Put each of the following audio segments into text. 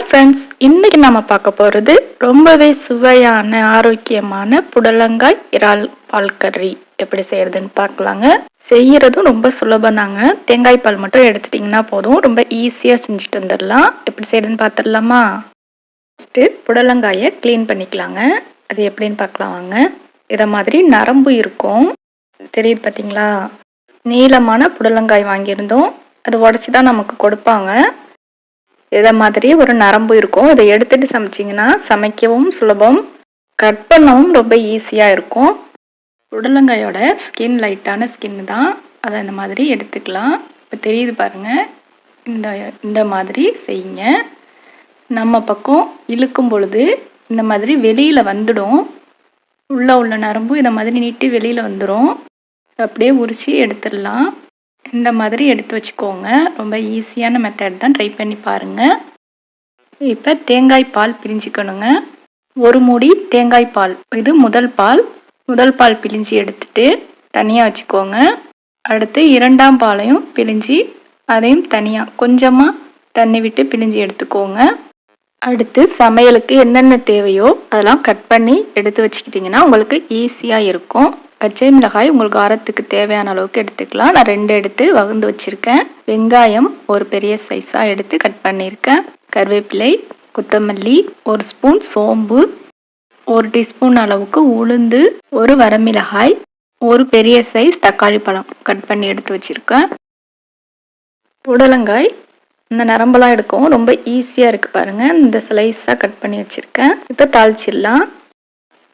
Hi friends இன்னைக்கு நம்ம பார்க்க போகிறது ரொம்பவே சுவையான ஆரோக்கியமான புடலங்காய் இறால் பால் கறி. எப்படி செய்யறதுன்னு பார்க்கலாங்க. செய்யறதும் ரொம்ப சுலபம் தாங்க தேங்காய் பால் மட்டும் எடுத்துட்டிங்கன்னா போதும். ரொம்ப ஈஸியாக செஞ்சுட்டு வந்துடலாம். எப்படி செய்யறதுன்னு பார்த்துடலாமா? ஃபஸ்ட்டு புடலங்காயை க்ளீன் பண்ணிக்கலாங்க. அது எப்படின்னு பார்க்கலாம் வாங்க. இதை மாதிரி நரம்பு இருக்கும். தெரியுது பார்த்தீங்களா? நீளமான புடலங்காய் வாங்கியிருந்தோம். அது உடச்சி தான் நமக்கு கொடுப்பாங்க. இதை மாதிரி ஒரு நரம்பு இருக்கும். இதை எடுத்துட்டு சமைச்சிங்கன்னா சமைக்கவும் சுலபம். கட் பண்ணவும் ரொம்ப ஈஸியாக இருக்கும். உடலங்காயோட ஸ்கின் லைட்டான ஸ்கின் தான். அதை இந்த மாதிரி எடுத்துக்கலாம். இப்போ தெரியுது பாருங்க. இந்த இந்த மாதிரி செய்யுங்க. நம்ம பக்கம் இழுக்கும் பொழுது இந்த மாதிரி வெளியில் வந்துடும். உள்ளே உள்ள நரம்பு இந்த மாதிரி நீட்டி வெளியில் வந்துடும் அப்படியே உரிச்சு எடுத்துடலாம். இந்த மாதிரி எடுத்து வச்சுக்கோங்க. ரொம்ப ஈஸியான மெத்தட் தான். ட்ரை பண்ணி பாருங்கள் இப்போ தேங்காய் பால் பிரிஞ்சுக்கணுங்க. ஒரு மூடி தேங்காய் பால். இது முதல் பால். முதல் பால் பிழிஞ்சு எடுத்துட்டு தனியாக வச்சுக்கோங்க. அடுத்து இரண்டாம் பாலையும் பிழிஞ்சு அதையும் தனியாக கொஞ்சமாக தண்ணி விட்டு பிழிஞ்சு எடுத்துக்கோங்க. அடுத்து சமையலுக்கு என்னென்ன தேவையோ அதெல்லாம் கட் பண்ணி எடுத்து வச்சுக்கிட்டிங்கன்னா உங்களுக்கு ஈஸியாக இருக்கும். பச்சை மிளகாய் உங்களுக்கு காரத்துக்கு தேவையான அளவுக்கு எடுத்துக்கலாம். நான் ரெண்டு எடுத்து வகுந்து வச்சுருக்கேன். வெங்காயம் ஒரு பெரிய சைஸாக எடுத்து கட் பண்ணியிருக்கேன். கருவேப்பிலை கொத்தமல்லி ஒரு ஸ்பூன் சோம்பு ஒரு டீஸ்பூன் அளவுக்கு உளுந்து ஒரு வரமிளகாய் ஒரு பெரிய சைஸ் தக்காளி பழம் கட் பண்ணி எடுத்து வச்சுருக்கேன். புடலங்காய் இந்த நரம்பெல்லாம் எடுக்கும் ரொம்ப ஈஸியாக இருக்குது பாருங்கள் இந்த ஸ்லைஸாக கட் பண்ணி வச்சுருக்கேன். இப்போ தாளிச்சிடலாம்.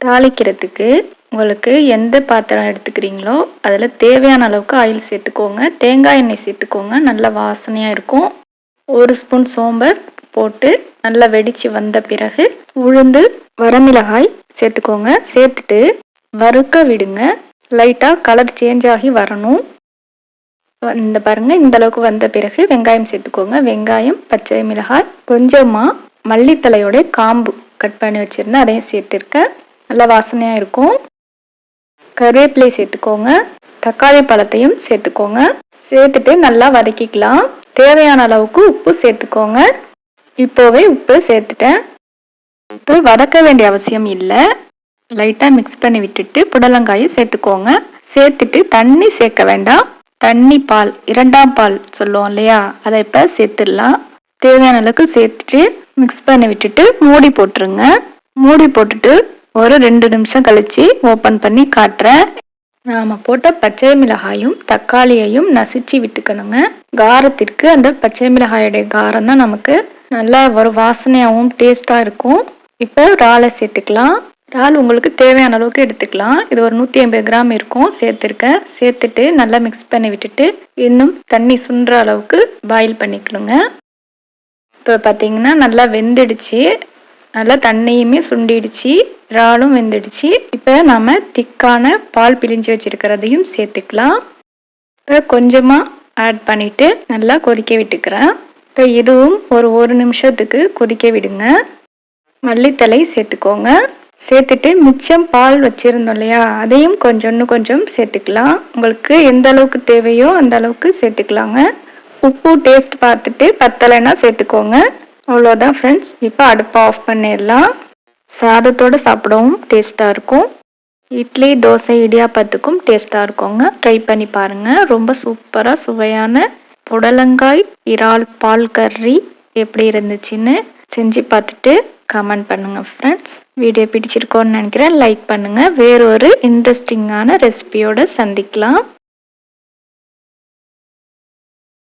தாளிக்கிறதுக்கு உங்களுக்கு எந்த பாத்திரம் எடுத்துக்கிறீங்களோ அதில் தேவையான அளவுக்கு ஆயில் சேர்த்துக்கோங்க. தேங்காய் எண்ணெய் சேர்த்துக்கோங்க. நல்லா வாசனையாக இருக்கும். ஒரு ஸ்பூன் சோம்பர் போட்டு நல்லா வெடித்து வந்த பிறகு உளுந்து வரமிளகாய் சேர்த்துக்கோங்க. சேர்த்துட்டு வறுக்க விடுங்க. லைட்டாக கலர் சேஞ்ச் ஆகி வரணும். இந்த பாருங்க இந்த அளவுக்கு வந்த பிறகு வெங்காயம் சேர்த்துக்கோங்க. வெங்காயம் பச்சை மிளகாய் கொஞ்சமாக மல்லித்தலையோட காம்பு கட் பண்ணி வச்சுருந்தேன். அதையும் சேர்த்துருக்கேன். நல்லா வாசனையாக இருக்கும். கருவேப்பிலை சேர்த்துக்கோங்க. தக்காளி பழத்தையும் சேர்த்துக்கோங்க. சேர்த்துட்டு நல்லா வதக்கிக்கலாம். தேவையான அளவுக்கு உப்பு சேர்த்துக்கோங்க. இப்போவே உப்பு சேர்த்துட்டேன். உப்பு வதக்க வேண்டிய அவசியம் இல்லை. லைட்டாக மிக்ஸ் பண்ணி விட்டுட்டு புடலங்காயை சேர்த்துக்கோங்க. சேர்த்துட்டு தண்ணி சேர்க்க வேண்டாம். தண்ணி பால் இரண்டாம் பால் சொல்லுவோம் இல்லையா? அதை இப்போ சேர்த்துடலாம். தேவையான அளவுக்கு சேர்த்துட்டு மிக்ஸ் பண்ணி விட்டுட்டு மூடி போட்டுருங்க. மூடி போட்டுட்டு ஒரு ரெண்டு நிமிஷம் கழிச்சு ஓப்பன் பண்ணி காட்டுறேன். நாம போட்ட பச்சை மிளகாயும் தக்காளியையும் நசிச்சு விட்டுக்கணுங்க. காரத்திற்கு அந்த பச்சை மிளகாயுடைய காரம் தான் நமக்கு நல்லா ஒரு வாசனையாகவும் டேஸ்டா இருக்கும். இப்போ இறாலை சேர்த்துக்கலாம். இறால் உங்களுக்கு தேவையான அளவுக்கு எடுத்துக்கலாம். இது ஒரு நூற்றி ஐம்பது கிராம் இருக்கும். சேர்த்துருக்கேன் சேர்த்துட்டு நல்லா மிக்ஸ் பண்ணி விட்டுட்டு இன்னும் தண்ணி சுண்டுற அளவுக்கு பாயில் பண்ணிக்கணுங்க. இப்போ பார்த்தீங்கன்னா நல்லா வெந்துடுச்சு. நல்லா தண்ணியுமே சுண்டிடுச்சு இறாலும் வெந்துடுச்சு. இப்போ நம்ம திக்கான பால் பிழிஞ்சு வச்சுருக்கிறதையும் சேர்த்துக்கலாம். இப்போ கொஞ்சமாக ஆட் பண்ணிவிட்டு நல்லா கொதிக்க விட்டுக்கிறேன். இப்போ இதுவும் ஒரு ஒரு நிமிஷத்துக்கு கொதிக்க விடுங்க. மல்லித்தலை சேர்த்துக்கோங்க. சேர்த்துட்டு மிச்சம் பால் வச்சுருந்தோம் இல்லையா அதையும் கொஞ்சம் கொஞ்சம் சேர்த்துக்கலாம். உங்களுக்கு எந்த அளவுக்கு தேவையோ அந்த அளவுக்கு சேர்த்துக்கலாங்க. உப்பு டேஸ்ட் பார்த்துட்டு பத்தலைன்னா சேர்த்துக்கோங்க. அவ்வளோதான் ஃப்ரெண்ட்ஸ் இப்போ அடுப்பை ஆஃப் பண்ணிடலாம். சாதத்தோடு சாப்பிடவும் டேஸ்ட்டாக இருக்கும். இட்லி தோசை இடியாப்பத்துக்கும் டேஸ்ட்டாக இருக்குங்க. ட்ரை பண்ணி பாருங்கள் ரொம்ப சூப்பராக சுவையான புடலங்காய் இறால் பால் கறி எப்படி இருந்துச்சுன்னு செஞ்சு பார்த்துட்டு கமெண்ட் பண்ணுங்கள் ஃப்ரெண்ட்ஸ் வீடியோ பிடிச்சிருக்கோன்னு நினைக்கிறேன். லைக் பண்ணுங்கள் வேறொரு இன்ட்ரெஸ்டிங்கான ரெசிபியோடு சந்திக்கலாம்.